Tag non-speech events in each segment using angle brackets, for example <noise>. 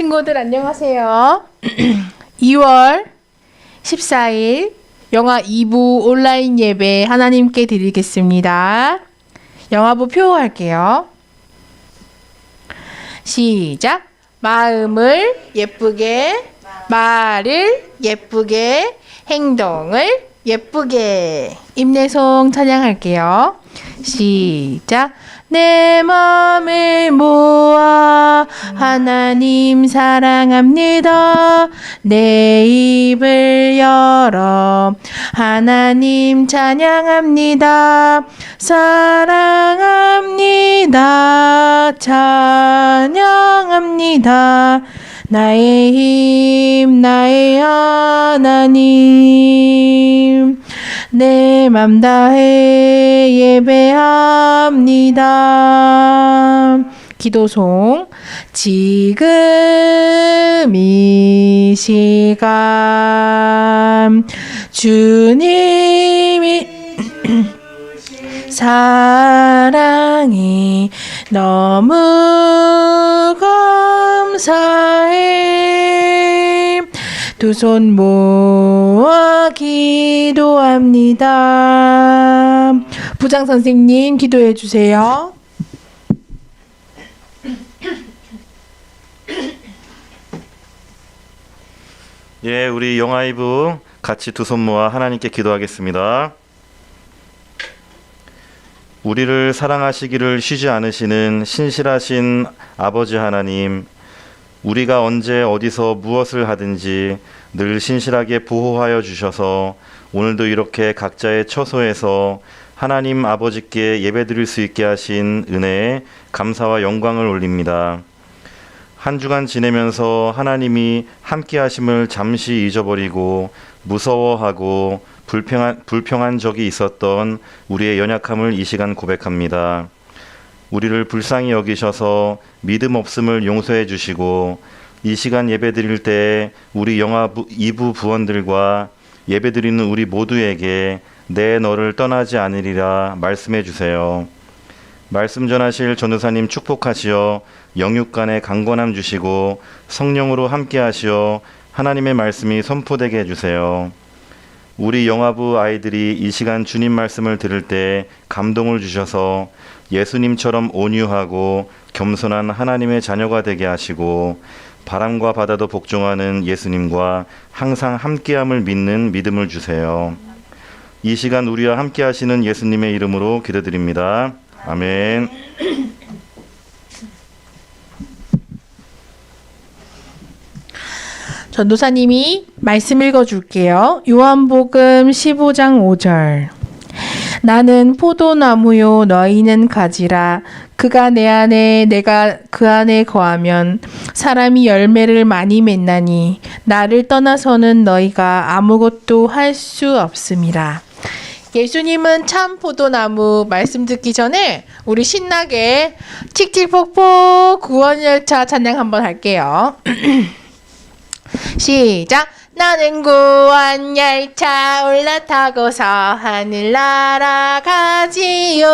친구들 안녕하세요. <clears throat> 2월 14일 영화 2부 온라인 예배 하나님께 드리겠습니다. 영화부 표 할게요. 시작. 마음을 예쁘게, 말을 예쁘게, 행동을 예쁘게. 임내송 찬양할게요. 시작. 내 마음을 모아 하나님 사랑합니다. 내 입을 열어 하나님 찬양합니다. 사랑합니다. 찬양합니다. 나의 힘, 나의 하나님. 내 맘 다해 예배합니다. 기도송 지금 이 시간 주님이 사랑이 너무 감사해 두 손 모아 기도합니다. 부장 선생님 기도해 주세요. 예, 우리 영아이브 같이 두 손 모아 하나님께 기도하겠습니다. 우리를 사랑하시기를 쉬지 않으시는 신실하신 아버지 하나님, 우리가 언제 어디서 무엇을 하든지 늘 신실하게 보호하여 주셔서 오늘도 이렇게 각자의 처소에서 하나님 아버지께 예배드릴 수 있게 하신 은혜에 감사와 영광을 올립니다. 한 주간 지내면서 하나님이 함께 하심을 잠시 잊어버리고 무서워하고 불평한, 불평한 적이 있었던 우리의 연약함을 이 시간 고백합니다. 우리를 불쌍히 여기셔서 믿음 없음을 용서해 주시고 이 시간 예배 드릴 때 우리 영화 부, 2부 부원들과 예배 드리는 우리 모두에게 내 너를 떠나지 않으리라 말씀해 주세요. 말씀 전하실 전우사님 축복하시어 영육간에 강건함 주시고 성령으로 함께 하시어 하나님의 말씀이 선포되게 해주세요. 우리 영화부 아이들이 이 시간 주님 말씀을 들을 때 감동을 주셔서 예수님처럼 온유하고 겸손한 하나님의 자녀가 되게 하시고 바람과 바다도 복종하는 예수님과 항상 함께함을 믿는 믿음을 주세요. 이 시간 우리와 함께 하시는 예수님의 이름으로 기도드립니다. 아멘. <clears throat> 전도사님이 말씀 읽어줄게요. 요한복음 15장 5절. 나는 포도나무요 너희는 가지라 그가 내 안에 내가 그 안에 거하면 사람이 열매를 많이 맺나니 나를 떠나서는 너희가 아무것도 할 수 없음이라. 예수님은 참 포도나무 말씀 듣기 전에 우리 신나게 칙칙폭폭 구원열차 찬양 한번 할게요. <clears throat> 시작. 나는 구원 열차 올라타고서 하늘 날아가지요.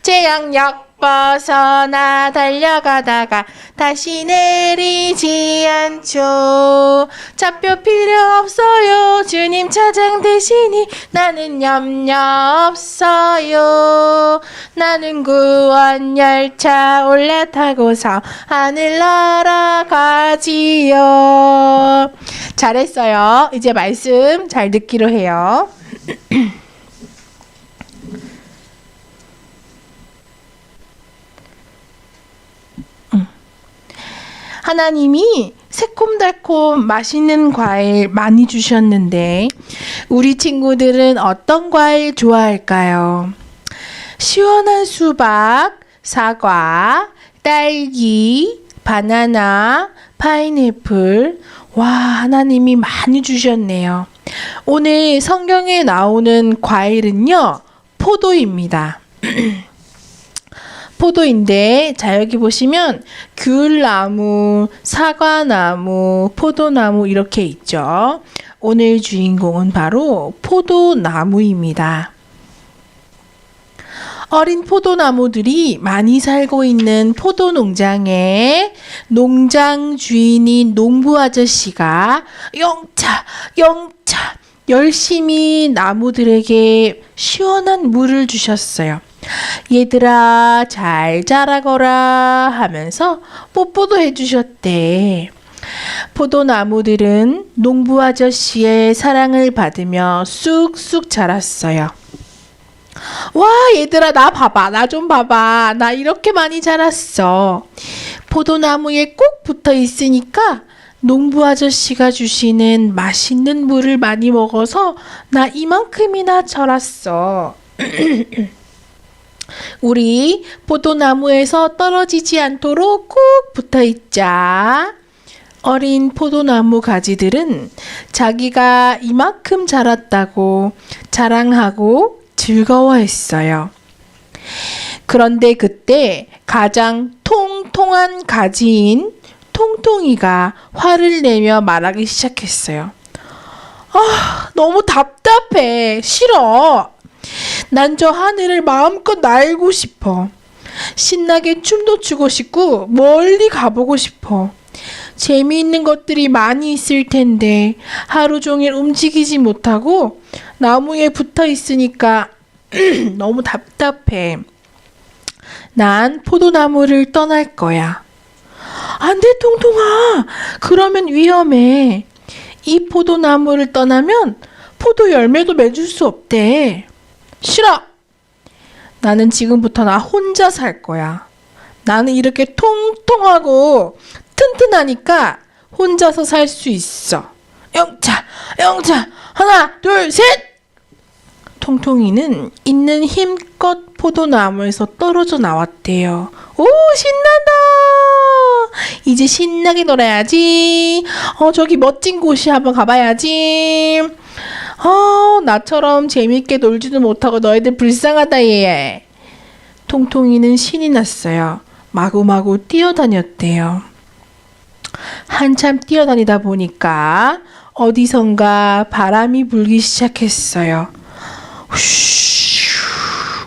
재앙역 벗어나 달려가다가 다시 내리지 않죠. 차표 필요 없어요. 주님 차장 대신이 나는 염려 없어요. 나는 구원 열차 올라타고서 하늘 날아가지요. 잘했어요. 이제 말씀 잘 듣기로 해요. <clears throat> 하나님이 새콤달콤 맛있는 과일 많이 주셨는데 우리 친구들은 어떤 과일 좋아할까요? 시원한 수박, 사과, 딸기, 바나나, 파인애플. 와, 하나님이 많이 주셨네요. 오늘 성경에 나오는 과일은요, 포도입니다. <clears throat> 포도인데 자 여기 보시면 귤나무, 사과나무, 포도나무 이렇게 있죠. 오늘 주인공은 바로 포도나무입니다. 어린 포도나무들이 많이 살고 있는 포도 농장에 농장 주인인 농부 아저씨가 영차, 영차 열심히 나무들에게 시원한 물을 주셨어요. 얘들아, 잘 자라거라 하면서 뽀뽀도 해주셨대. 포도나무들은 농부 아저씨의 사랑을 받으며 쑥쑥 자랐어요. 와, 얘들아, 나 봐봐. 나 좀 봐봐. 나 이렇게 많이 자랐어. 포도나무에 꼭 붙어 있으니까 농부 아저씨가 주시는 맛있는 물을 많이 먹어서 나 이만큼이나 자랐어. <clears throat> 우리 포도나무에서 떨어지지 않도록 꼭 붙어 있자. 어린 포도나무 가지들은 자기가 이만큼 자랐다고 자랑하고 즐거워했어요. 그런데 그때 가장 통통한 가지인 통통이가 화를 내며 말하기 시작했어요. 아, 너무 답답해. 싫어. 난 저 하늘을 마음껏 날고 싶어. 신나게 춤도 추고 싶고 멀리 가보고 싶어. 재미있는 것들이 많이 있을 텐데 하루 종일 움직이지 못하고 나무에 붙어 있으니까 <clears throat> 너무 답답해. 난 포도나무를 떠날 거야. 안 돼, 통통아. 그러면 위험해. 이 포도나무를 떠나면 포도 열매도 맺을 수 없대. 싫어. 나는 지금부터 나 혼자 살 거야. 나는 이렇게 통통하고 튼튼하니까 혼자서 살 수 있어. 영차, 영차, 하나, 둘, 셋! 통통이는 있는 힘껏 포도나무에서 떨어져 나왔대요. 오, 신난다! 이제 신나게 놀아야지. 어, 저기 멋진 곳이 한번 가봐야지. 어, 나처럼 재밌게 놀지도 못하고 너희들 불쌍하다, 얘. 통통이는 신이 났어요. 마구마구 뛰어다녔대요. 한참 뛰어다니다 보니까 어디선가 바람이 불기 시작했어요.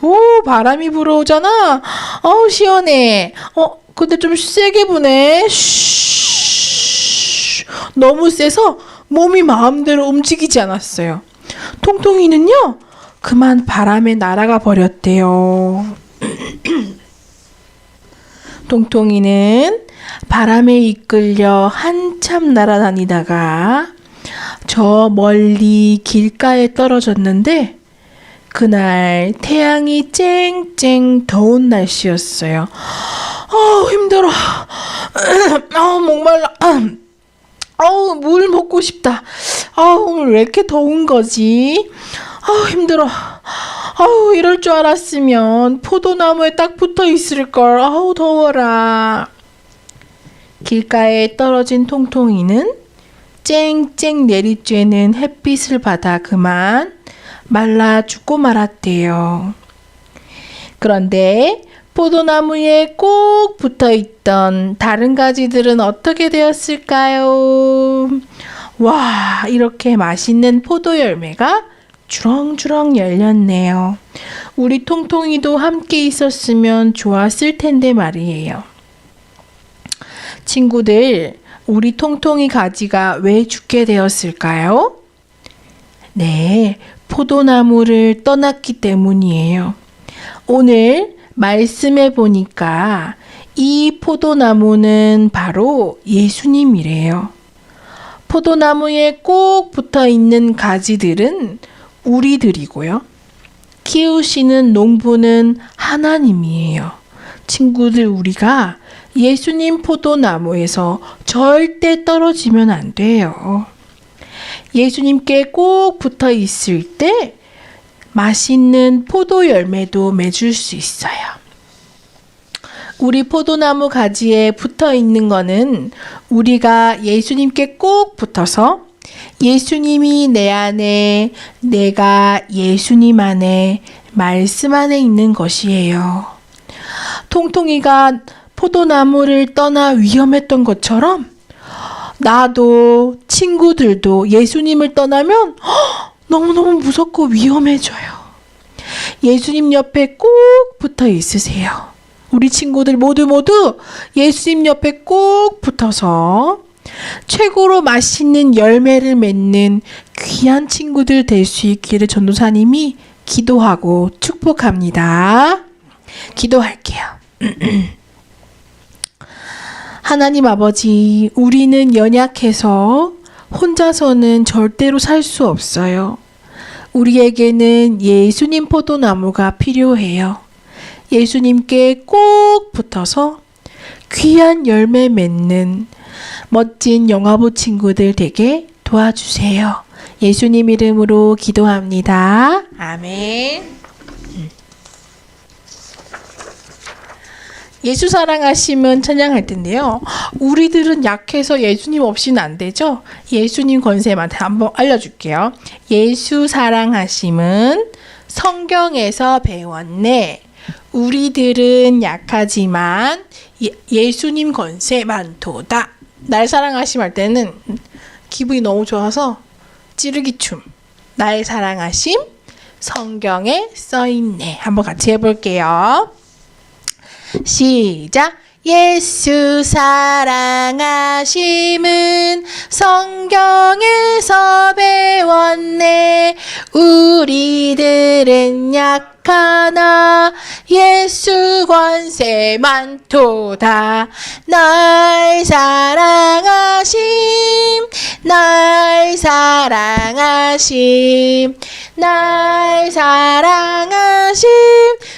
후, 오, 바람이 불어오잖아. 어우, 시원해. 어, 근데 좀 세게 부네. 슈, 너무 세서 몸이 마음대로 움직이지 않았어요. 통통이는요, 그만 바람에 날아가 버렸대요. <clears throat> 통통이는 바람에 이끌려 한참 날아다니다가 저 멀리 길가에 떨어졌는데 그날 태양이 쨍쨍 더운 날씨였어요. 아 힘들어. <clears throat> 아 목말라. <clears throat> 아우 물 먹고 싶다. 아 오늘 왜 이렇게 더운 거지? 아 힘들어. 아우 이럴 줄 알았으면 포도나무에 딱 붙어 있을 걸. 아우 더워라. 길가에 떨어진 통통이는 쨍쨍 내리쬐는 햇빛을 받아 그만 말라 죽고 말았대요. 그런데 포도나무에 꼭 붙어 있던 다른 가지들은 어떻게 되었을까요? 와, 이렇게 맛있는 포도 열매가 주렁주렁 열렸네요. 우리 통통이도 함께 있었으면 좋았을 텐데 말이에요. 친구들, 우리 통통이 가지가 왜 죽게 되었을까요? 네, 포도나무를 떠났기 때문이에요. 오늘 말씀해 보니까 이 포도나무는 바로 예수님이래요. 포도나무에 꼭 붙어 있는 가지들은 우리들이고요. 키우시는 농부는 하나님이에요. 친구들, 우리가 예수님 포도나무에서 절대 떨어지면 안 돼요. 예수님께 꼭 붙어 있을 때 맛있는 포도 열매도 맺을 수 있어요. 우리 포도나무 가지에 붙어 있는 거는 우리가 예수님께 꼭 붙어서 예수님이 내 안에, 내가 예수님 안에, 말씀 안에 있는 것이에요. 통통이가 포도나무를 떠나 위험했던 것처럼 나도 친구들도 예수님을 떠나면 헉, 너무너무 무섭고 위험해져요. 예수님 옆에 꼭 붙어 있으세요. 우리 친구들 모두 모두 예수님 옆에 꼭 붙어서 최고로 맛있는 열매를 맺는 귀한 친구들 될 수 있기를 전도사님이 기도하고 축복합니다. 기도할게요. <clears throat> 하나님 아버지, 우리는 연약해서 혼자서는 절대로 살 수 없어요. 우리에게는 예수님 포도나무가 필요해요. 예수님께 꼭 붙어서 귀한 열매 맺는 멋진 영화부 친구들 되게 도와주세요. 예수님 이름으로 기도합니다. 아멘. 예수 사랑하심은 찬양할 텐데요. 우리들은 약해서 예수님 없이는 안 되죠. 예수님 권세만 한번 알려줄게요. 예수 사랑하심은 성경에서 배웠네. 우리들은 약하지만 예, 예수님 권세 많도다. 날 사랑하심 할 때는 기분이 너무 좋아서 찌르기 춤. 날 사랑하심 성경에 써 있네. 한번 같이 해볼게요. 시작. 예수 사랑하심은 성경에서 배웠네. 우리들은 약 하나 예수 권세 많도다. 날 사랑하심, 날 사랑하심, 날 사랑하심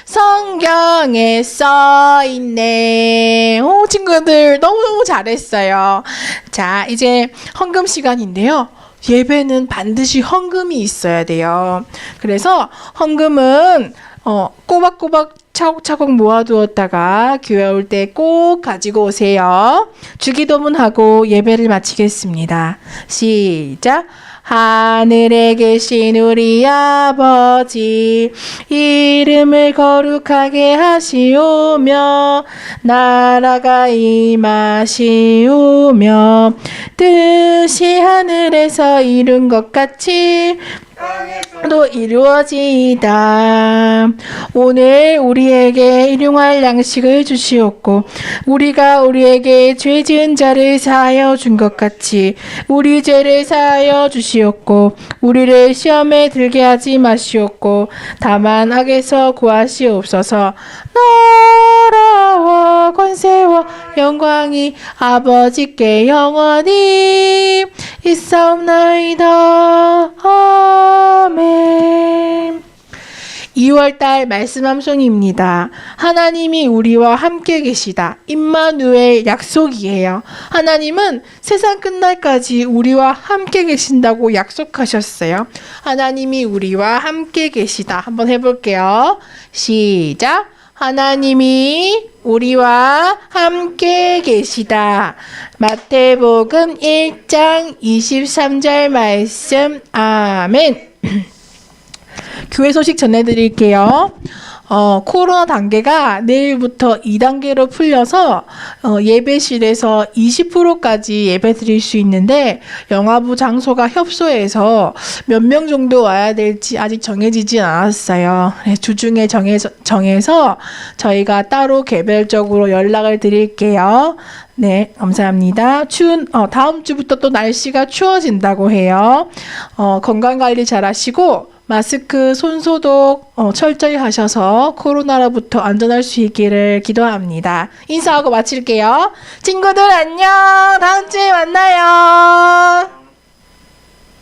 성경에 써 있네. 오, 친구들 너무너무 잘했어요. 자, 이제 헌금 시간인데요. 예배는 반드시 헌금이 있어야 돼요. 그래서 헌금은 어, 꼬박꼬박 차곡차곡 모아두었다가 교회 올 때 꼭 가지고 오세요. 주기도문 하고 예배를 마치겠습니다. 시작. 하늘에 계신 우리 아버지 이름을 거룩하게 하시오며 나라가 임하시오며 뜻이 하늘에서 이룬 것 같이 또 이루어지이다. 오늘 우리에게 일용할 양식을 주시옵고 우리가 우리에게 죄 지은 자를 사하여 준 것 같이 우리 죄를 사하여 주시옵고 우리를 시험에 들게 하지 마시옵고 다만 악에서 구하시옵소서. 나라와 권세와 영광이 아버지께 영원히 있사옵나이다. 아멘. 2월달 말씀 함송입니다. 하나님이 우리와 함께 계시다. 임마누엘 약속이에요. 하나님은 세상 끝날까지 우리와 함께 계신다고 약속하셨어요. 하나님이 우리와 함께 계시다. 한번 해볼게요. 시작. 하나님이 우리와 함께 계시다. 마태복음 1장 23절 말씀. 아멘. <clears throat> 교회 소식 전해드릴게요. 어, 코로나 단계가 내일부터 2단계로 풀려서 어, 예배실에서 20%까지 예배 드릴 수 있는데 영화부 장소가 협소해서 몇 명 정도 와야 될지 아직 정해지지 않았어요. 네, 주중에 정해서, 정해서 저희가 따로 개별적으로 연락을 드릴게요. 네, 감사합니다. 추운, 어, 다음 주부터 또 날씨가 추워진다고 해요. 어, 건강 관리 잘 하시고, 마스크, 손소독 어, 철저히 하셔서 코로나로부터 안전할 수 있기를 기도합니다. 인사하고 마칠게요. 친구들 안녕. 다음 주에 만나요.